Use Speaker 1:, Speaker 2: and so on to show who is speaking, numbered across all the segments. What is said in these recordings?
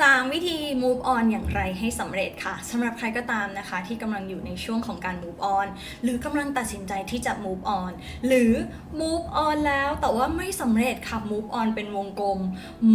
Speaker 1: 3 วิธี move on อย่างไรให้สำเร็จค่ะสำหรับใครก็ตามนะคะ ที่กำลังอยู่ในช่วงของการ move on หรือกำลังตัดสินใจที่จะ move on หรือ move on แล้วแต่ว่าไม่สำเร็จค่ะ move on เป็นวงกลม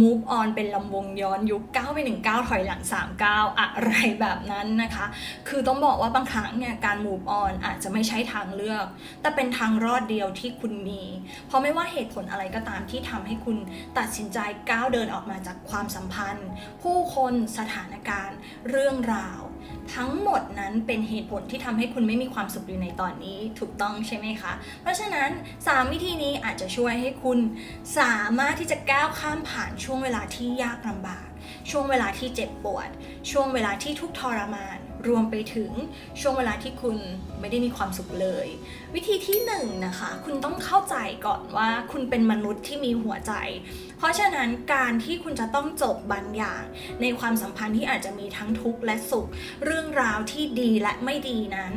Speaker 1: move on เป็นลำวงย้อนยุค9ไป1 9 ถอยหลัง 3 9 อะไรแบบนั้นนะคะ คือต้องบอกว่าบางครั้งเนี่ยการ move on อาจจะไม่ใช่ทางเลือก แต่เป็นทางรอดเดียวที่คุณมี เพราะไม่ว่าเหตุผลอะไรก็ตามที่ทำให้คุณตัดสินใจก้าวเดินออกมาจากความสัมพันธ์ผู้คนสถานการณ์ เรื่องราว ทั้งหมดนั้นเป็นเหตุผลที่ทำให้คุณไม่มีความสุขอยู่ในตอนนี้ถูกต้องใช่ไหมคะ เพราะฉะนั้น 3 วิธีนี้อาจจะช่วยให้คุณสามารถที่จะก้าวข้ามผ่านช่วงเวลาที่ยากลำบาก ช่วงเวลาที่เจ็บปวด ช่วงเวลาที่ทุกทรมานรวมไปถึงช่วงเวลาที่คุณไม่ได้มีความสุขเลย วิธีที่หนึ่งนะคะ คุณต้องเข้าใจก่อนว่าคุณเป็นมนุษย์ที่มีหัวใจ เพราะฉะนั้นการที่คุณจะต้องจบบางอย่าง ในความสัมพันธ์ที่อาจจะมีทั้งทุกข์และสุข เรื่องราวที่ดีและไม่ดีนั้น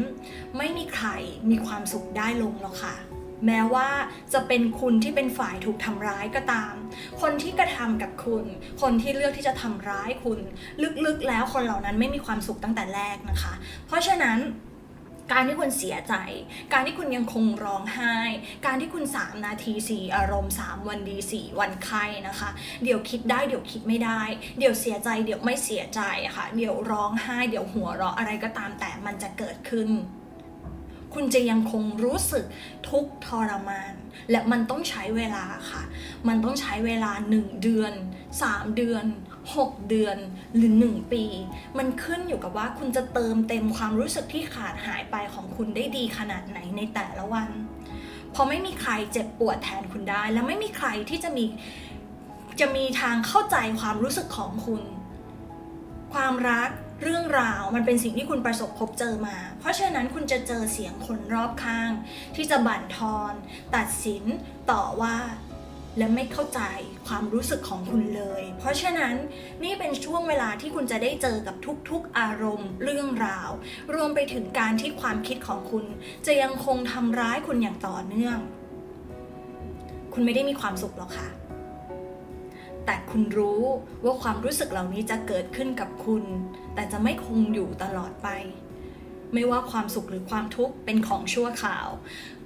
Speaker 1: ไม่มีใครมีความสุขได้ลงหรอกค่ะแม้ว่าจะเป็นคุณที่เป็นฝ่ายถูกทำร้ายก็ตาม คนที่กระทำกับคุณ คนที่เลือกที่จะทำร้ายคุณ ลึกๆแล้วคนเหล่านั้นไม่มีความสุขตั้งแต่แรกนะคะ เพราะฉะนั้น การที่คุณเสียใจ การที่คุณยังคงร้องไห้ การที่คุณ 3 นาทีสี่อารมณ์ 3 วันดี 4 วันไข้นะคะ เดี๋ยวคิดได้เดี๋ยวคิดไม่ได้ เดี๋ยวเสียใจเดี๋ยวไม่เสียใจะค่ะ เดี๋ยวร้องไห้ เดี๋ยวหัวเราะอะไรก็ตามแต่มันจะเกิดขึ้น คุณจะยังคงรู้สึกทุกทรมาน และมันต้องใช้เวลาค่ะ มันต้องใช้เวลา 1 เดือน 3 เดือน 6 เดือนหรือ 1 ปี มันขึ้นอยู่กับว่าคุณจะเติมเต็มความรู้สึกที่ขาดหายไปของคุณได้ดีขนาดไหนในแต่ละวัน เพราะไม่มีใครเจ็บปวดแทนคุณได้ และไม่มีใครที่จะมีจะมีทางเข้าใจความรู้สึกของคุณ ความรัก เรื่องราวมันเป็นสิ่งที่คุณประสบพบเจอมา เพราะฉะนั้นคุณจะเจอเสียงคนรอบข้าง ที่จะบั่นทอน ตัดสินต่อว่า และไม่เข้าใจความรู้สึกของคุณเลย เพราะฉะนั้นนี่เป็นช่วงเวลาที่คุณจะได้เจอกับทุกๆ อารมณ์ เรื่องราว รวมไปถึงการที่ความคิดของคุณ จะยังคงทำร้ายคุณอย่างต่อเนื่อง คุณไม่ได้มีความสุขหรอกค่ะ แต่คุณรู้ว่าความรู้สึกเหล่านี้จะเกิดขึ้นกับคุณ แต่จะไม่คงอยู่ตลอดไป ไม่ว่าความสุขหรือความทุกข์เป็นของชั่วคราว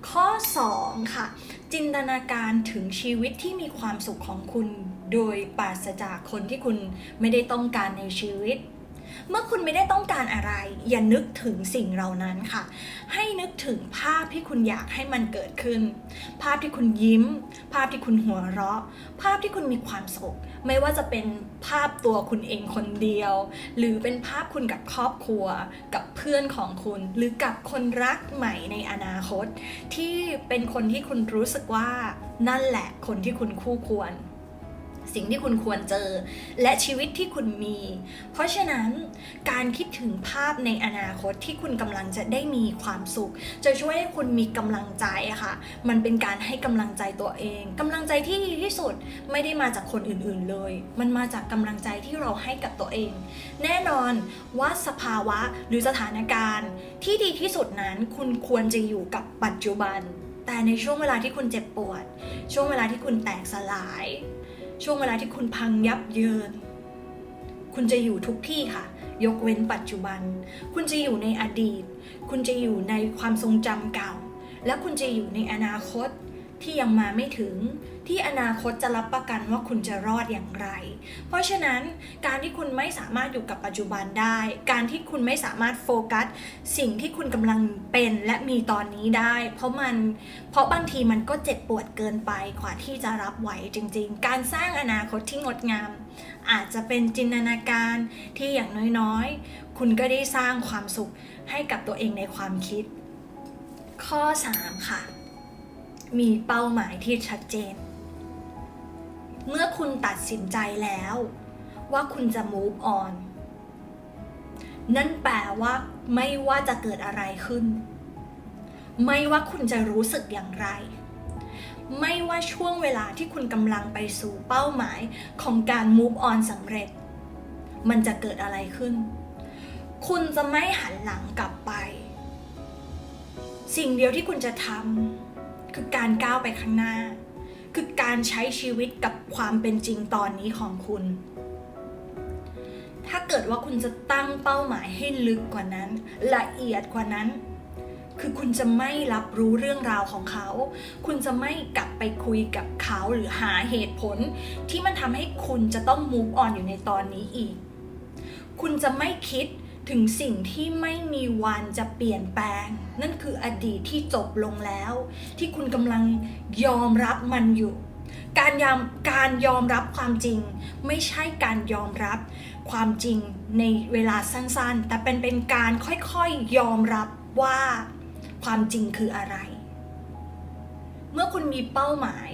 Speaker 1: ข้อ 2 ค่ะ จินตนาการถึงชีวิตที่มีความสุขของคุณ โดยปราศจากคนที่คุณไม่ได้ต้องการในชีวิต เมื่อคุณไม่ได้ต้องการอะไร อย่านึกถึงสิ่งเหล่านั้นค่ะ ให้นึกถึงภาพที่คุณอยากให้มันเกิดขึ้น ภาพที่คุณยิ้ม ภาพที่คุณหัวเราะ ภาพที่คุณมีความสุข ไม่ว่าจะเป็นภาพตัวคุณเองคนเดียว หรือเป็นภาพคุณกับครอบครัว กับเพื่อนของคุณ หรือกับคนรักใหม่ในอนาคต ที่เป็นคนที่คุณรู้สึกว่านั่นแหละคนที่คุณคู่ควร สิ่งที่คุณควรเจอ และชีวิตที่คุณมี เพราะฉะนั้นการคิดถึงภาพในอนาคตที่คุณกำลังจะได้มีความสุข จะช่วยให้คุณมีกำลังใจค่ะ มันเป็นการให้กำลังใจตัวเองกำลังใจที่ดีที่สุดไม่ได้มาจากคนอื่นๆเลย มันมาจากกำลังใจที่เราให้กับตัวเอง แน่นอนว่าสภาวะหรือสถานการณ์ที่ดีที่สุดนั้นคุณควรจะอยู่กับปัจจุบัน แต่ในช่วงเวลาที่คุณเจ็บปวด ช่วงเวลาที่คุณแตกสลาย ช่วงเวลาที่คุณพังยับเยิน คุณจะอยู่ทุกที่ค่ะ ยกเว้นปัจจุบัน คุณจะอยู่ในอดีต คุณจะอยู่ในความทรงจำเก่า และคุณจะอยู่ในอนาคต ที่ยังมาไม่ถึง ที่อนาคตจะรับประกันว่าคุณจะรอดอย่างไร เพราะฉะนั้นการที่คุณไม่สามารถอยู่กับปัจจุบันได้ การที่คุณไม่สามารถโฟกัส สิ่งที่คุณกำลังเป็นและมีตอนนี้ได้ เพราะมันเพราะบางทีมันก็เจ็บปวดเกินไปกว่าที่จะรับไหวจริง ๆ การสร้างอนาคตที่งดงาม อาจจะเป็นจินตนาการที่อย่างน้อยๆ คุณก็ได้สร้างความสุขให้กับตัวเองในความคิด ข้อ 3 ค่ะ มีเป้าหมายที่ชัดเจน เมื่อคุณตัดสินใจแล้ว ว่าคุณจะ move on นั่นแปลว่าไม่ว่าจะเกิดอะไรขึ้น ไม่ว่าคุณจะรู้สึกอย่างไร ไม่ว่าช่วงเวลาที่คุณกำลังไปสู่เป้าหมายของการ move on สำเร็จ มันจะเกิดอะไรขึ้น คุณจะไม่หันหลังกลับไป สิ่งเดียวที่คุณจะทำ คือการก้าวไปข้างหน้า คือการใช้ชีวิตกับความเป็นจริงตอนนี้ของคุณ ถ้าเกิดว่าคุณจะตั้งเป้าหมายให้ลึกกว่านั้น ละเอียดกว่านั้น คือคุณจะไม่รับรู้เรื่องราวของเขา คุณจะไม่กลับไปคุยกับเขาหรือหาเหตุผล ที่มันทำให้คุณจะต้อง move on อยู่ในตอนนี้อีก คุณจะไม่คิด ถึงสิ่งที่ไม่มีวันจะเปลี่ยนแปลง นั่นคืออดีตที่จบลงแล้ว ที่คุณกำลังยอมรับมันอยู่ การยอมการยอมรับความจริง ไม่ใช่การยอมรับความจริงในเวลาสั้นๆ แต่เป็นเป็นการค่อยๆยอมรับว่าความจริงคืออะไร เมื่อคุณมีเป้าหมาย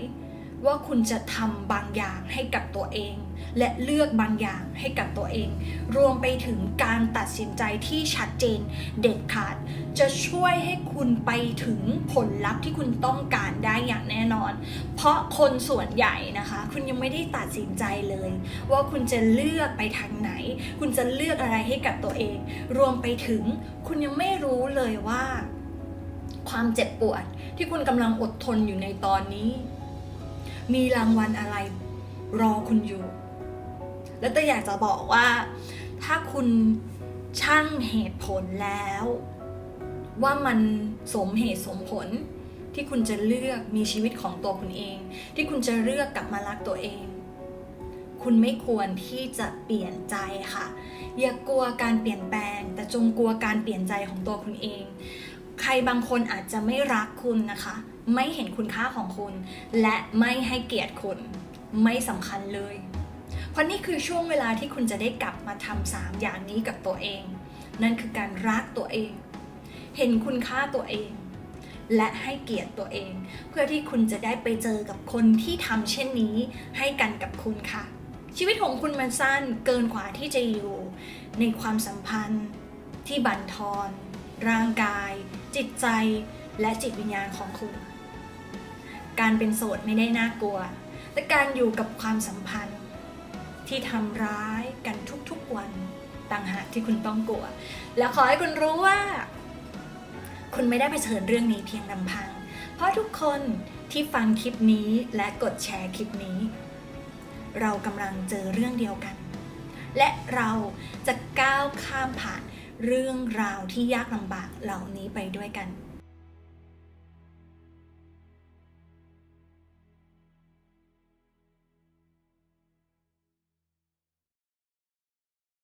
Speaker 1: ว่าคุณจะทำบางอย่างให้กับตัวเอง และเลือกบางอย่างให้กับตัวเอง รวมไปถึงการตัดสินใจที่ชัดเจนเด็ดขาด จะช่วยให้คุณไปถึงผลลัพธ์ที่คุณต้องการได้อย่างแน่นอน เพราะคนส่วนใหญ่นะคะ คุณยังไม่ได้ตัดสินใจเลย ว่าคุณจะเลือกไปทางไหน คุณจะเลือกอะไรให้กับตัวเอง รวมไปถึงคุณยังไม่รู้เลยว่า ความเจ็บปวดที่คุณกำลังอดทนอยู่ในตอนนี้ มีรางวัลอะไรรอคุณอยู่ แล้วแต่อยากจะบอกว่า ถ้าคุณช่างเหตุผลแล้ว ว่ามันสมเหตุสมผลที่คุณจะเลือกมีชีวิตของตัวคุณเอง ที่คุณจะเลือกกลับมารักตัวเอง คุณไม่ควรที่จะเปลี่ยนใจค่ะ อย่ากลัวการเปลี่ยนแปลง แต่จงกลัวการเปลี่ยนใจของตัวคุณเอง ใครบางคนอาจจะไม่รักคุณนะคะ ไม่เห็นคุณค่าของคุณ และไม่ให้เกียรติคุณ ไม่สำคัญเลย เพราะนี่คือช่วงเวลาที่คุณจะได้กลับมาทำสามอย่างนี้กับตัวเอง นั่นคือการรักตัวเอง เห็นคุณค่าตัวเอง และให้เกียรติตัวเอง เพื่อที่คุณจะได้ไปเจอกับคนที่ทำเช่นนี้ให้กันกับคุณค่ะ ชีวิตของคุณมันสั้นเกินกว่าที่จะอยู่ ในความสัมพันธ์ ที่บั่นทอนร่างกาย จิตใจ และจิตวิญญาณของคุณ การเป็นโสดไม่ได้น่ากลัว แต่การอยู่กับความสัมพันธ์ ที่ทำร้ายกันทุกๆวันต่างหากที่คุณต้องกลัว แล้วขอให้คุณรู้ว่า คุณไม่ได้เผชิญเรื่องนี้เพียงลำพัง เพราะทุกคนที่ฟังคลิปนี้และกดแชร์คลิปนี้ เรากำลังเจอเรื่องเดียวกัน และเราจะก้าวข้ามผ่านเรื่องราวที่ยากลำบากเหล่านี้ไปด้วยกัน